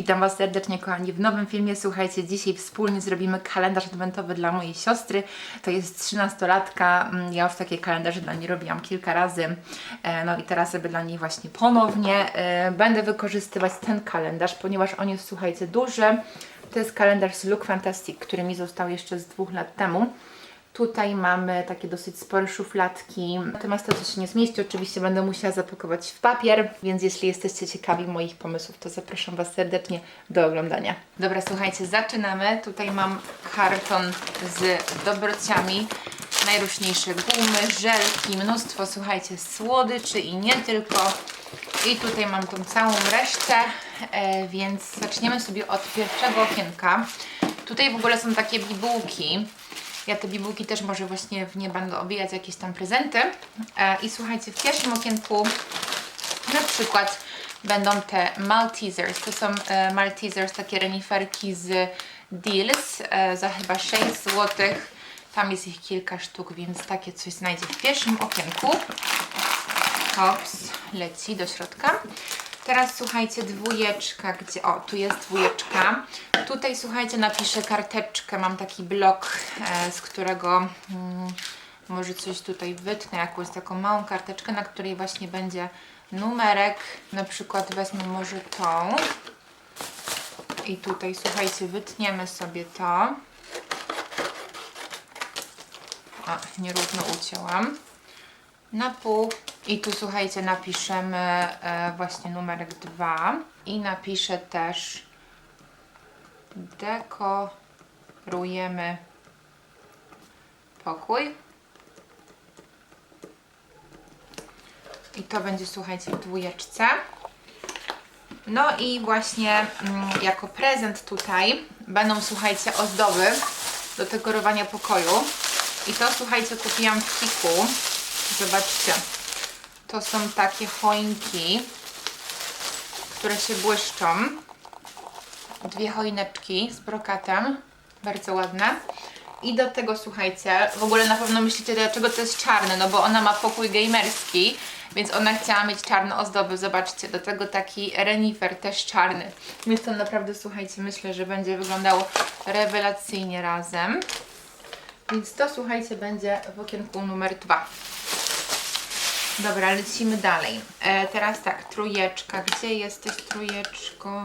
Witam Was serdecznie, kochani, w nowym filmie. Słuchajcie, dzisiaj wspólnie zrobimy kalendarz adwentowy dla mojej siostry. To jest 13-latka. Mm, Ja już takie kalendarze dla niej robiłam kilka razy. E, No i teraz robię dla niej właśnie ponownie. E, Będę wykorzystywać ten kalendarz, ponieważ on jest, słuchajcie, duży. To jest kalendarz z Look Fantastic, który mi został jeszcze z dwóch lat temu. Tutaj mamy takie dosyć spore szufladki. Natomiast to, co się nie zmieści, oczywiście będę musiała zapakować w papier, więc jeśli jesteście ciekawi moich pomysłów, to zapraszam Was serdecznie do oglądania. Dobra, słuchajcie, zaczynamy. Tutaj mam karton z dobrociami, najróżniejsze gumy, żelki, mnóstwo, słuchajcie, słodyczy i nie tylko. I tutaj mam tą całą resztę, e, więc zaczniemy sobie od pierwszego okienka. Tutaj w ogóle są takie bibułki. Ja te bibułki też może właśnie w nie będę obijać jakieś tam prezenty. E, I słuchajcie, w pierwszym okienku na przykład będą te Maltesers. To są e, Maltesers, takie reniferki z Deals e, za chyba 6 zł. Tam jest ich kilka sztuk, więc takie coś znajdzie w pierwszym okienku. Hops, leci do środka. Teraz słuchajcie, dwójeczka, gdzie, o, tu jest dwójeczka. Tutaj słuchajcie, napiszę karteczkę, mam taki blok, e, z którego mm, może coś tutaj wytnę, jakąś taką małą karteczkę, na której właśnie będzie numerek. Na przykład wezmę może tą. I tutaj słuchajcie, wytniemy sobie to. O, nierówno ucięłam na pół i tu słuchajcie napiszemy e, właśnie numerek 2 i napiszę też dekorujemy pokój. I to będzie słuchajcie w dwójeczce. No i właśnie mm, jako prezent tutaj będą słuchajcie ozdoby do dekorowania pokoju. I to słuchajcie kupiłam w Kiku. Zobaczcie, to są takie choinki, które się błyszczą. Dwie choineczki z brokatem, bardzo ładne. I do tego słuchajcie, w ogóle na pewno myślicie, dlaczego to jest czarne, no bo ona ma pokój gamerski, więc ona chciała mieć czarne ozdoby. Zobaczcie, do tego taki renifer też czarny. Więc to naprawdę, słuchajcie, myślę, że będzie wyglądało rewelacyjnie razem. Więc to słuchajcie będzie w okienku numer dwa. Dobra, lecimy dalej. E, teraz tak, trójeczka. Gdzie jesteś trójeczko?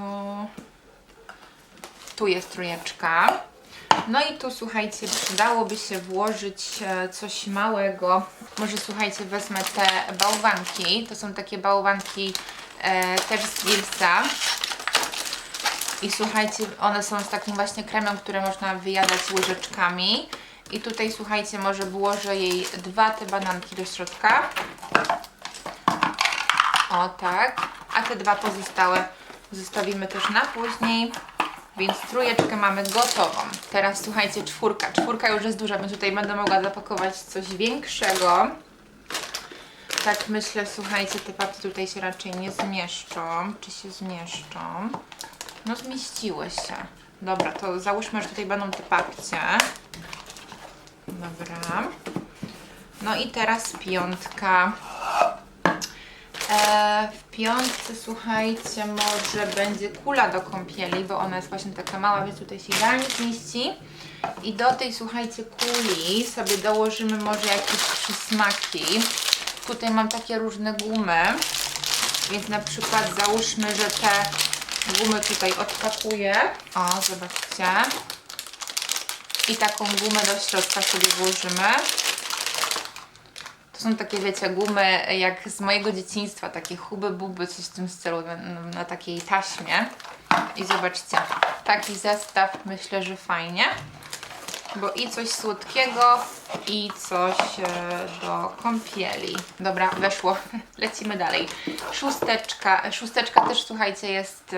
Tu jest trójeczka. No i tu słuchajcie, przydałoby się włożyć e, coś małego. Może słuchajcie, wezmę te bałwanki. To są takie bałwanki e, też z Wilsa. I słuchajcie, one są z takim właśnie kremem, które można wyjadać łyżeczkami. I tutaj słuchajcie, może włożę jej dwa te bananki do środka. O tak. A te dwa pozostałe zostawimy też na później. Więc trójeczkę mamy gotową. Teraz słuchajcie, czwórka. Czwórka już jest duża, więc tutaj będę mogła zapakować coś większego. Tak myślę, słuchajcie, te papki tutaj się raczej nie zmieszczą. Czy się zmieszczą? No zmieściły się. Dobra, to załóżmy, że tutaj będą te papcie. Dobra. No i teraz piątka. E, w piątce, słuchajcie, może będzie kula do kąpieli, bo ona jest właśnie taka mała, więc tutaj się idealnie zmieści. I do tej, słuchajcie, kuli sobie dołożymy może jakieś przysmaki. Tutaj mam takie różne gumy, więc na przykład załóżmy, że te gumy tutaj odpakuję. O, zobaczcie. I taką gumę do środka sobie włożymy. To są takie, wiecie, gumy jak z mojego dzieciństwa, takie huby buby, coś w tym stylu, na, na takiej taśmie. I zobaczcie, taki zestaw myślę, że fajnie. Bo i coś słodkiego, i coś e, do kąpieli. Dobra, weszło. Lecimy dalej. Szósteczka. Szósteczka też, słuchajcie, jest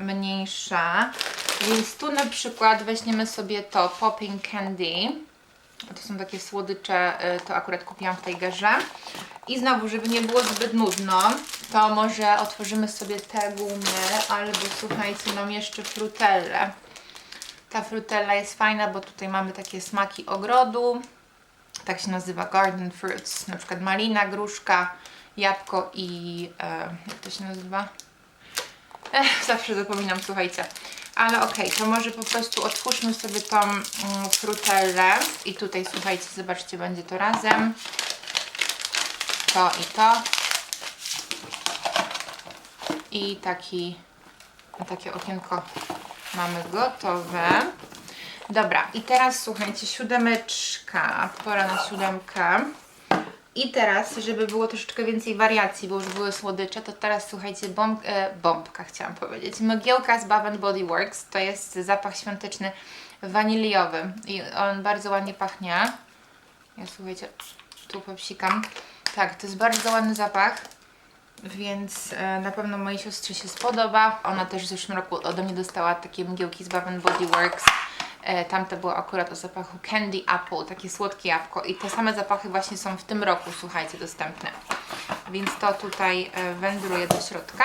mniejsza. Więc tu na przykład weźmiemy sobie to Popping Candy. To są takie słodycze, y, to akurat kupiłam w Tigerze. I znowu, żeby nie było zbyt nudno, to może otworzymy sobie te gumy, albo słuchajcie, mam jeszcze frutellę. Ta frutella jest fajna, bo tutaj mamy takie smaki ogrodu. Tak się nazywa Garden Fruits. Na przykład malina, gruszka, jabłko i... E, jak to się nazywa? Ech, zawsze zapominam, słuchajcie. Ale okej, to może po prostu otwórzmy sobie tą mm, frutellę. I tutaj, słuchajcie, zobaczcie, będzie to razem. To i to. I taki, takie okienko mamy gotowe. Dobra, i teraz słuchajcie, siódemeczka. Pora na siódemkę. I teraz, żeby było troszeczkę więcej wariacji, bo już były słodycze, to teraz słuchajcie, bomb, e, bombka chciałam powiedzieć. Mgiełka z Bath Body Works to jest zapach świąteczny waniliowy i on bardzo ładnie pachnie. Ja słuchajcie, tu popsikam. Tak, to jest bardzo ładny zapach, więc e, na pewno mojej siostrze się spodoba. Ona też w zeszłym roku ode mnie dostała takie mgiełki z Bath Body Works. E, tamte było akurat o zapachu Candy Apple, takie słodkie jabłko i te same zapachy właśnie są w tym roku, słuchajcie, dostępne. Więc to tutaj e, wędruje do środka.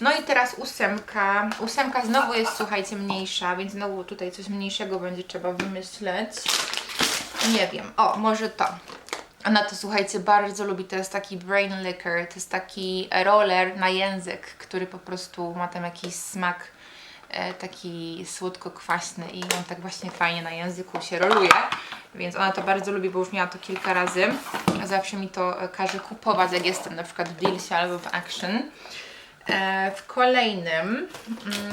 No i teraz ósemka. Ósemka znowu jest, słuchajcie, mniejsza, więc znowu tutaj coś mniejszego będzie trzeba wymyśleć. Nie wiem. O, może to. Ona to słuchajcie bardzo lubi. To jest taki brain liquor, to jest taki roller na język, który po prostu ma tam jakiś smak taki słodko-kwaśny i on tak właśnie fajnie na języku się roluje. Więc ona to bardzo lubi, bo już miała to kilka razy. Zawsze mi to e, każe kupować, jak jestem na przykład w Dealsie albo w Action. E, w kolejnym mm,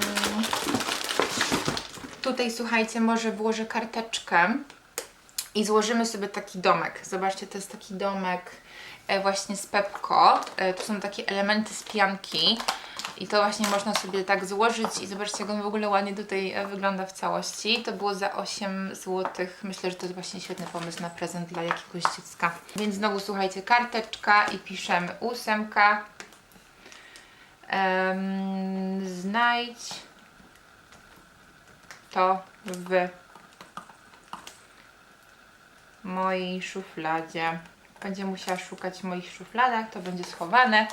tutaj słuchajcie, może włożę karteczkę i złożymy sobie taki domek. Zobaczcie, to jest taki domek e, właśnie z Pepko. E, To są takie elementy z pianki. I to właśnie można sobie tak złożyć i zobaczcie, jak on w ogóle ładnie tutaj e, wygląda w całości. To było za 8 zł. Myślę, że to jest właśnie świetny pomysł na prezent dla jakiegoś dziecka. Więc znowu słuchajcie, karteczka i piszemy ósemka. Em, znajdź to w mojej szufladzie. Będzie musiała szukać w moich szufladach, to będzie schowane,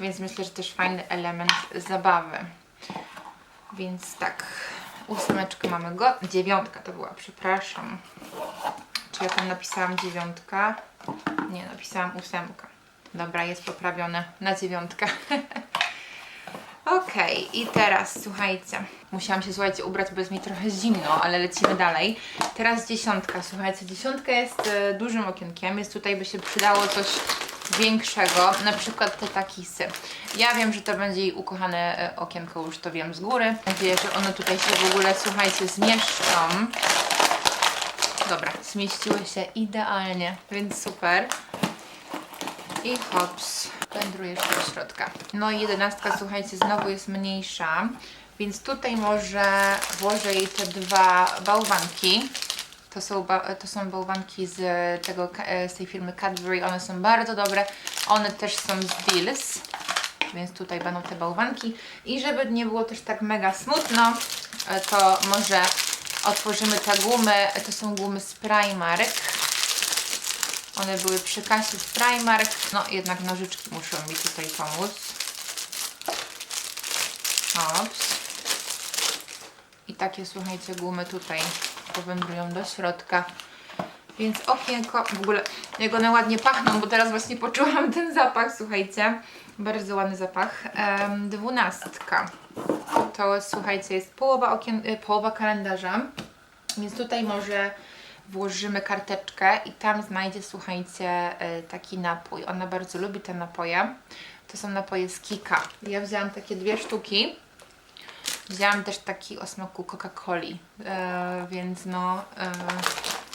więc myślę, że też fajny element zabawy. Więc tak, ósemeczkę mamy go. Dziewiątka to była, przepraszam. Czy ja tam napisałam dziewiątka? Nie, napisałam ósemka. Dobra, jest poprawione na dziewiątkę. Okej, i teraz słuchajcie, musiałam się słuchajcie ubrać, bo jest mi trochę zimno, ale lecimy dalej. Teraz dziesiątka, słuchajcie, dziesiątka jest e, dużym okienkiem, jest tutaj by się przydało coś większego, na przykład te takisy. Ja wiem, że to będzie jej ukochane e, okienko, już to wiem z góry. Mam nadzieję, że one tutaj się w ogóle, słuchajcie, zmieszczą. Dobra, zmieściły się idealnie, więc super. I hops, wędruje jeszcze do środka. No i jedenastka, słuchajcie, znowu jest mniejsza, więc tutaj może włożę jej te dwa bałwanki. To są, to są bałwanki z, tego, ka- e, z tej firmy Cadbury, one są bardzo dobre. One też są z Deals, więc tutaj będą te bałwanki. I żeby nie było też tak mega smutno, e, to może otworzymy te gumy. To są gumy z Primark. One były przy kasie z Primark. No jednak nożyczki muszą mi tutaj pomóc. Hops. I takie słuchajcie gumy tutaj powędrują do środka. Więc okienko, w ogóle jak one ładnie pachną, bo teraz właśnie poczułam ten zapach, słuchajcie. Bardzo ładny zapach. Em, dwunastka. To słuchajcie, jest połowa, okien, y, połowa kalendarza. Więc tutaj może włożymy karteczkę i tam znajdzie, słuchajcie, y, taki napój. Ona bardzo lubi te napoje. To są napoje z Kika. Ja wzięłam takie dwie sztuki. Wzięłam też taki o smaku Coca-Coli, e, więc no e,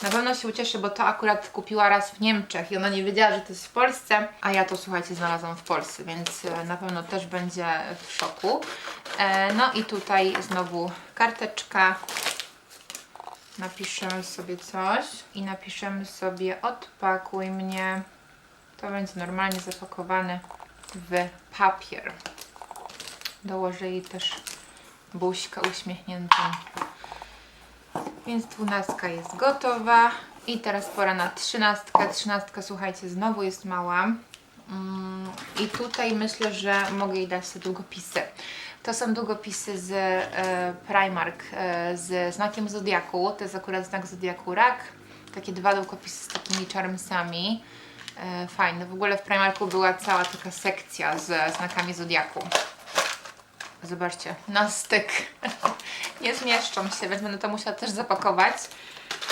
na pewno się ucieszy, bo to akurat kupiła raz w Niemczech i ona nie wiedziała, że to jest w Polsce, a ja to słuchajcie znalazłam w Polsce, więc e, na pewno też będzie w szoku. E, no i tutaj znowu karteczka. Napiszemy sobie coś i napiszemy sobie odpakuj mnie. To będzie normalnie zapakowane w papier. Dołożę jej też buźkę uśmiechniętą. Więc dwunastka jest gotowa. I teraz pora na trzynastkę. Trzynastka, słuchajcie, znowu jest mała. Mm, I tutaj myślę, że mogę jej dać te długopisy. To są długopisy z e, Primark e, z znakiem Zodiaku. To jest akurat znak Zodiaku Rak. Takie dwa długopisy z takimi charmsami. E, fajne. W ogóle w Primarku była cała taka sekcja z znakami Zodiaku. Zobaczcie, na styk. Nie zmieszczą się, więc będę to musiała też zapakować.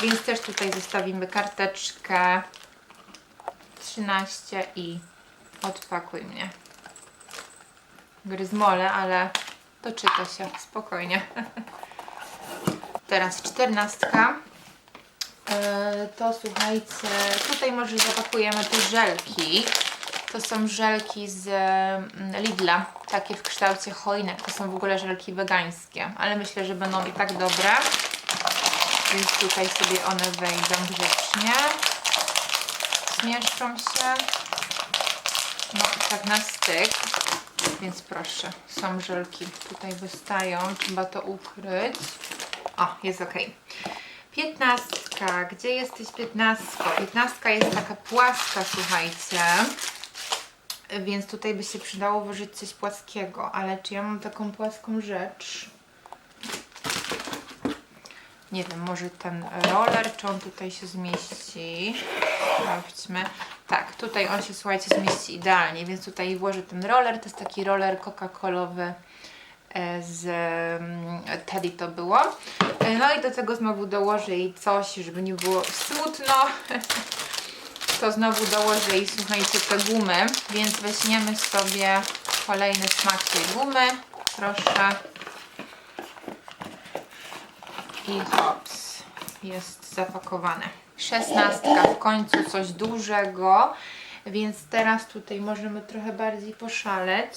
Więc też tutaj zostawimy karteczkę 13 i odpakuj mnie. Gryzmole, ale doczyta się spokojnie. Teraz czternastka. E, To słuchajcie, tutaj może zapakujemy te żelki. To są żelki z mm, Lidla, takie w kształcie choinek. To są w ogóle żelki wegańskie, ale myślę, że będą i tak dobre. Więc tutaj sobie one wejdą grzecznie. Zmieszczą się. No, tak na styk. Więc proszę, są żelki. Tutaj wystają, trzeba to ukryć. O, jest ok. Piętnastka. Gdzie jesteś piętnastka? Piętnastka jest taka płaska, słuchajcie. Więc tutaj by się przydało włożyć coś płaskiego. Ale czy ja mam taką płaską rzecz? Nie wiem, może ten roller, czy on tutaj się zmieści? Sprawdźmy. Tak, tutaj on się, słuchajcie, zmieści idealnie, więc tutaj włożę ten roller. To jest taki roller Coca-Colowy e, z mm, Teddy to było. E, No i do tego znowu dołożę jej coś, żeby nie było smutno. To znowu dołożę jej, słuchajcie, te gumy, więc weźmiemy sobie kolejny smak tej gumy. Proszę. I hops, jest zapakowane. Szesnastka, w końcu coś dużego, więc teraz tutaj możemy trochę bardziej poszaleć.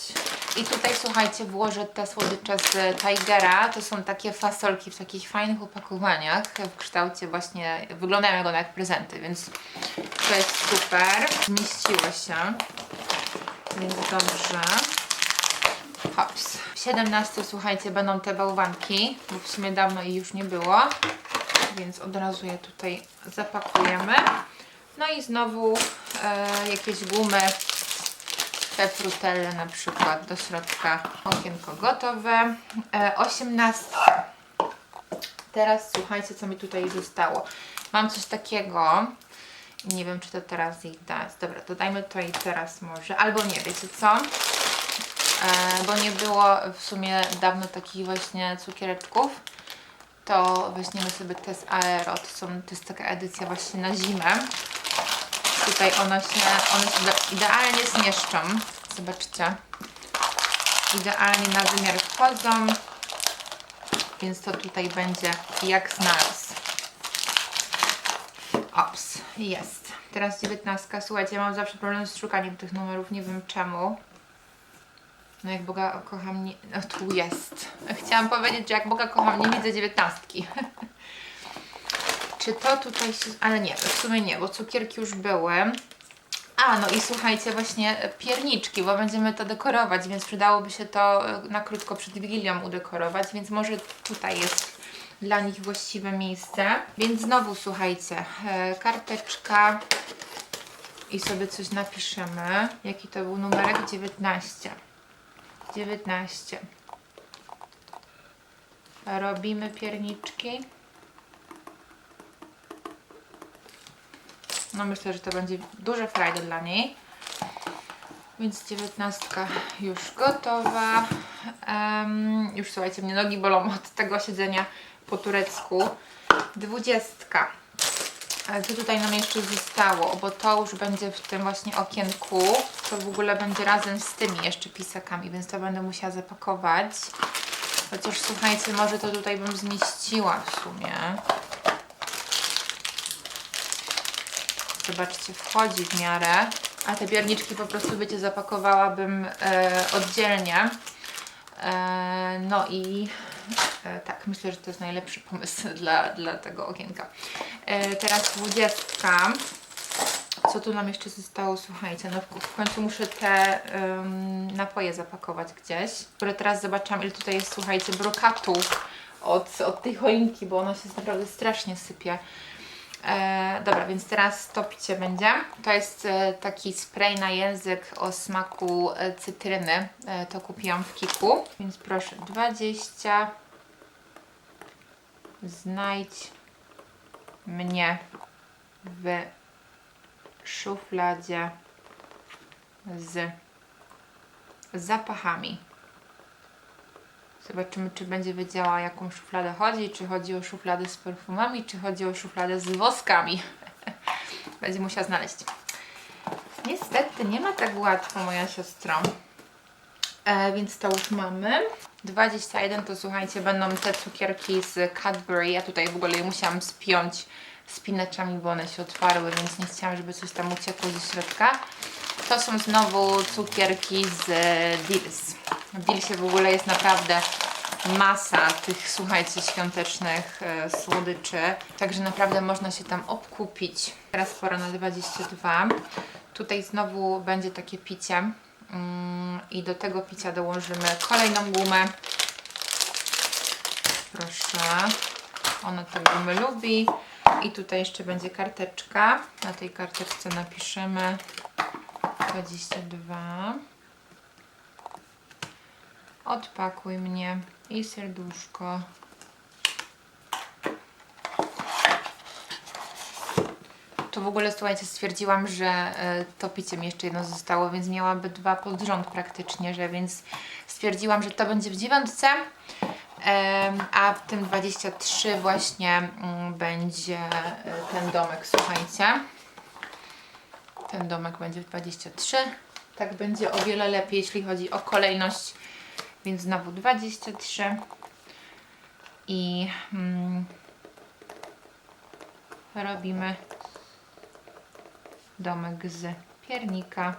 I tutaj słuchajcie, włożę te słodycze z Tigera. To są takie fasolki w takich fajnych opakowaniach w kształcie właśnie, wyglądają jak one jak prezenty, więc to jest super. Zmieściło się, więc dobrze. Hops. W 17 słuchajcie będą te bałwanki, bo w sumie dawno ich już nie było, więc od razu je tutaj zapakujemy. No i znowu e, jakieś gumy, te frutelle na przykład do środka. Okienko gotowe. E, 18. Teraz słuchajcie, co mi tutaj zostało. Mam coś takiego. Nie wiem, czy to teraz jej dać. Dobra, to dajmy to i teraz może. Albo nie, wiecie co? E, bo nie było w sumie dawno takich właśnie cukiereczków, to weźmiemy sobie te z Aero. To, są, to jest taka edycja właśnie na zimę. Tutaj one się, one się ide- idealnie zmieszczą. Zobaczcie. Idealnie na wymiar wchodzą. Więc to tutaj będzie jak znalazł. Ops, jest. Teraz 19. Słuchajcie, ja mam zawsze problem z szukaniem tych numerów, nie wiem czemu. No jak Boga kocham. No tu jest. Chciałam powiedzieć, że jak Boga kocham, nie widzę dziewiętnastki. Czy to tutaj się... Ale nie, w sumie nie, bo cukierki już były. A, no i słuchajcie, właśnie e, pierniczki, bo będziemy to dekorować, więc przydałoby się to e, na krótko przed Wigilią udekorować, więc może tutaj jest dla nich właściwe miejsce. Więc znowu słuchajcie, e, karteczka i sobie coś napiszemy. Jaki to był numerek? 19. 19. Robimy pierniczki. No myślę, że to będzie duże frajdy dla niej. Więc dziewiętnastka już gotowa. Em, już słuchajcie, mnie nogi bolą od tego siedzenia po turecku. Dwudziestka. Ale co tutaj nam jeszcze zostało? Bo to już będzie w tym właśnie okienku. To w ogóle będzie razem z tymi jeszcze pisakami, więc to będę musiała zapakować. Chociaż słuchajcie, może to tutaj bym zmieściła w sumie. Zobaczcie, wchodzi w miarę. A te pierniczki po prostu wiecie, zapakowałabym e, oddzielnie. E, no i tak, myślę, że to jest najlepszy pomysł dla, dla tego okienka. E, teraz dwudziestka. Co tu nam jeszcze zostało? Słuchajcie, no w, końcu muszę te em, napoje zapakować gdzieś. Które teraz zobaczyłam, ile tutaj jest, słuchajcie, brokatu od, od tej choinki, bo ona się naprawdę strasznie sypie. E, dobra, więc teraz to picie będzie. To jest e, taki spray na język o smaku e, cytryny. E, to kupiłam w Kiku. Więc proszę, 20. Znajdź mnie w szufladzie z zapachami. Zobaczymy, czy będzie wiedziała, jaką szufladę chodzi. Czy chodzi o szufladę z perfumami, czy chodzi o szufladę z woskami. będzie musiała znaleźć. Niestety, nie ma tak łatwo, moja siostro. E, więc to już mamy. 21 to słuchajcie, będą te cukierki z Cadbury. Ja tutaj w ogóle je musiałam spiąć spinaczami, bo one się otwarły, więc nie chciałam, żeby coś tam uciekło ze środka. To są znowu cukierki z Deals. W Dealsie w ogóle jest naprawdę masa tych, słuchajcie, świątecznych e, słodyczy. Także naprawdę można się tam obkupić. Teraz pora na 22. Tutaj znowu będzie takie picie. Mm, I do tego picia dołożymy kolejną gumę. Proszę. Ona te gumy lubi. I tutaj jeszcze będzie karteczka. Na tej karteczce napiszemy 22. Odpakuj mnie i serduszko. To w ogóle, słuchajcie, stwierdziłam, że e, to picie mi jeszcze jedno zostało, więc miałaby dwa pod rząd praktycznie, że więc stwierdziłam, że to będzie w dziewiątce, a w tym 23 właśnie mm, będzie e, ten domek, słuchajcie. Ten domek będzie w 23. Tak będzie o wiele lepiej, jeśli chodzi o kolejność, więc znowu 23 i mm, robimy domek z piernika.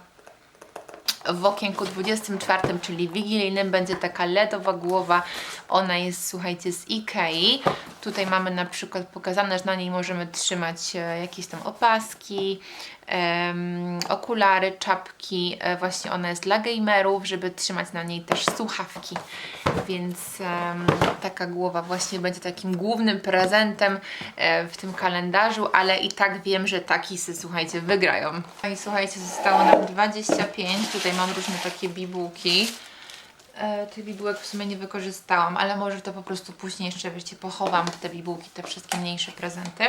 W okienku 24, czyli wigilijnym, będzie taka LEDowa głowa. Ona jest, słuchajcie, z Ikei. Tutaj mamy na przykład pokazane, że na niej możemy trzymać e, jakieś tam opaski, okulary, czapki. E, właśnie ona jest dla gamerów, żeby trzymać na niej też słuchawki. Więc taka głowa właśnie będzie takim głównym prezentem e, w tym kalendarzu, ale i tak wiem, że takisy, słuchajcie, wygrają. No I słuchajcie, zostało nam 25. Tutaj mam różne takie bibułki. E, tych bibułek w sumie nie wykorzystałam, ale może to po prostu później jeszcze, wiecie, pochowam te bibułki, te wszystkie mniejsze prezenty.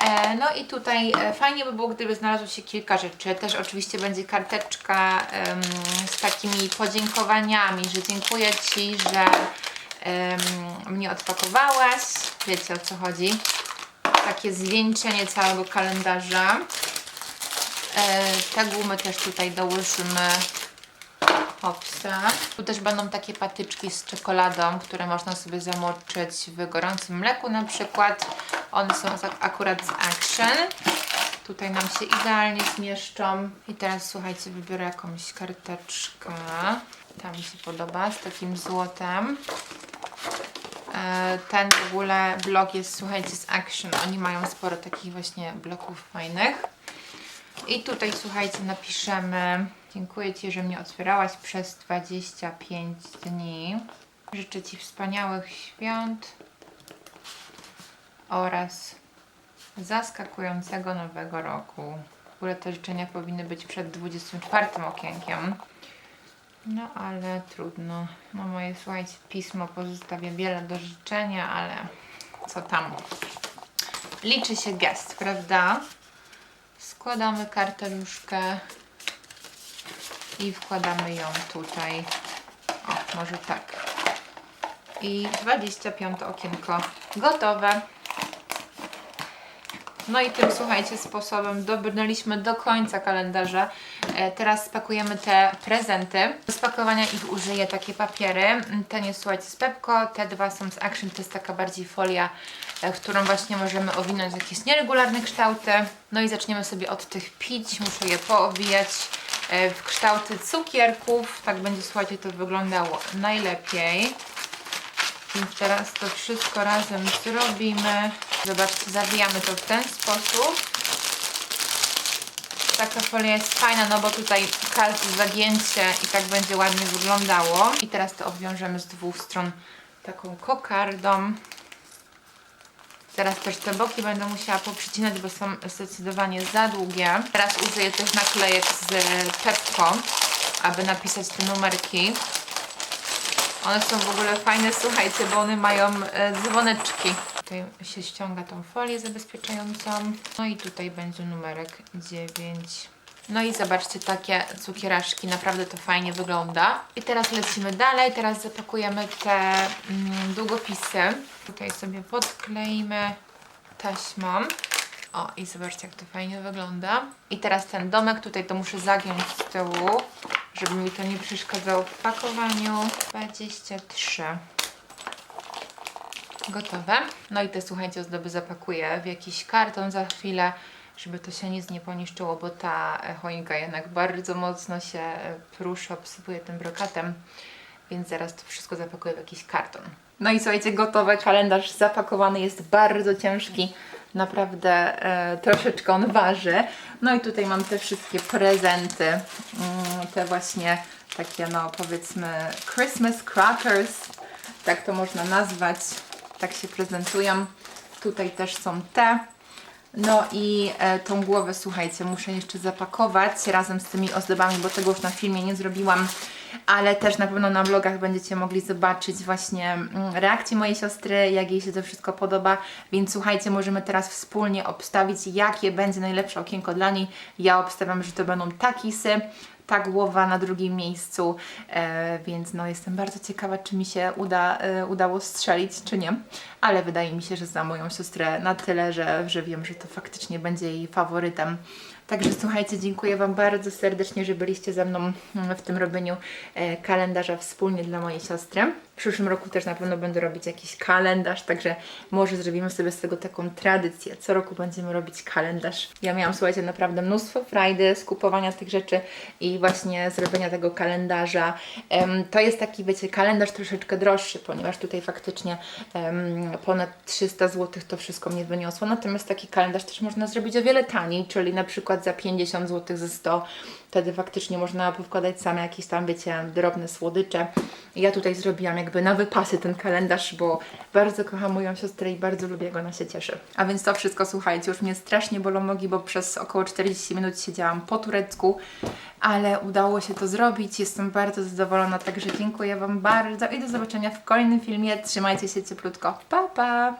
E, no i tutaj e, fajnie by było, gdyby znalazło się kilka rzeczy. Też oczywiście będzie karteczka z takimi podziękowaniami, że dziękuję Ci, że mnie odpakowałaś. Wiecie o co chodzi. Takie zwieńczenie całego kalendarza. E, te gumy też tutaj dołożymy Hopsa. Tu też będą takie patyczki z czekoladą, które można sobie zamoczyć w gorącym mleku na przykład. One są akurat z Action. Tutaj nam się idealnie zmieszczą. I teraz słuchajcie, wybiorę jakąś karteczkę. Ta mi się podoba, z takim złotem. E, Ten w ogóle blok jest, słuchajcie, z Action. Oni mają sporo takich właśnie bloków fajnych. I tutaj słuchajcie, napiszemy Dziękuję Ci, że mnie otwierałaś przez 25 dni. Życzę Ci wspaniałych świąt oraz zaskakującego nowego roku. Ogóle te życzenia powinny być przed 24 okienkiem. No ale trudno. No moje, słuchajcie, pismo pozostawia wiele do życzenia, ale co tam. Liczy się gest, prawda? Składamy karteluszkę i wkładamy ją tutaj. O, może tak. I 25 okienko gotowe. No i tym, słuchajcie, sposobem dobrnęliśmy do końca kalendarza. E, teraz spakujemy te prezenty. Do spakowania ich użyję takie papiery. Ten jest, słuchajcie, z Pepko, te dwa są z Action, to jest taka bardziej folia, e, w którą właśnie możemy owinąć jakieś nieregularne kształty. No i zaczniemy sobie od tych pić. Muszę je poowijać e, w kształty cukierków. Tak będzie, słuchajcie, to wyglądało najlepiej. Teraz to wszystko razem zrobimy. Zobaczcie, zawijamy to w ten sposób. Taka folia jest fajna, no bo tutaj każde zagięcie i tak będzie ładnie wyglądało. I teraz to obwiążemy z dwóch stron taką kokardą. Teraz też te boki będę musiała poprzycinać, bo są zdecydowanie za długie. Teraz użyję tych naklejek z Pepko, aby napisać te numerki. One są w ogóle fajne, słuchajcie, bo one mają e, dzwoneczki. Tutaj się ściąga tą folię zabezpieczającą. No i tutaj będzie numerek 9. No i zobaczcie, takie cukieraszki, naprawdę to fajnie wygląda. I teraz lecimy dalej, teraz zapakujemy te mm, długopisy. Tutaj sobie podkleimy taśmą. O, i zobaczcie, jak to fajnie wygląda. I teraz ten domek tutaj to muszę zagiąć z tyłu, żeby mi to nie przeszkadzało w pakowaniu. 23. Gotowe. No i te, słuchajcie, ozdoby zapakuję w jakiś karton za chwilę, żeby to się nic nie poniszczyło, bo ta e, choinka jednak bardzo mocno się e, pruszy, obsypuje tym brokatem, więc zaraz to wszystko zapakuję w jakiś karton. No i słuchajcie, gotowy kalendarz zapakowany jest bardzo ciężki. Naprawdę e, troszeczkę on waży. No i tutaj mam te wszystkie prezenty. Mm, te właśnie takie, no powiedzmy, Christmas crackers. Tak to można nazwać. Tak się prezentują. Tutaj też są te. No i e, tą głowę, słuchajcie, muszę jeszcze zapakować razem z tymi ozdobami, bo tego już na filmie nie zrobiłam, ale też na pewno na vlogach będziecie mogli zobaczyć właśnie mm, reakcję mojej siostry, jak jej się to wszystko podoba, więc słuchajcie, możemy teraz wspólnie obstawić, jakie będzie najlepsze okienko dla niej. Ja obstawiam, że to będą takisy, ta głowa na drugim miejscu, e, więc no jestem bardzo ciekawa, czy mi się uda, e, udało strzelić, czy nie, ale wydaje mi się, że za moją siostrę na tyle, że, że wiem, że to faktycznie będzie jej faworytem. Także słuchajcie, dziękuję Wam bardzo serdecznie, że byliście ze mną w tym robieniu e, kalendarza wspólnie dla mojej siostry. W przyszłym roku też na pewno będę robić jakiś kalendarz, także może zrobimy sobie z tego taką tradycję. Co roku będziemy robić kalendarz. Ja miałam, słuchajcie, naprawdę mnóstwo frajdy z kupowania tych rzeczy i właśnie zrobienia tego kalendarza. To jest taki, wiecie, kalendarz troszeczkę droższy, ponieważ tutaj faktycznie ponad 300 zł to wszystko mnie wyniosło. Natomiast taki kalendarz też można zrobić o wiele taniej, czyli na przykład za 50 zł ze 100. Wtedy faktycznie można powkładać same jakieś tam, wiecie, drobne słodycze. Ja tutaj zrobiłam jakby na wypasy ten kalendarz, bo bardzo kocham moją siostrę i bardzo lubię, jak ona się cieszy. A więc to wszystko, słuchajcie, już mnie strasznie bolą nogi, bo przez około 40 minut siedziałam po turecku, ale udało się to zrobić. Jestem bardzo zadowolona, także dziękuję Wam bardzo i do zobaczenia w kolejnym filmie. Trzymajcie się cieplutko. Pa, pa!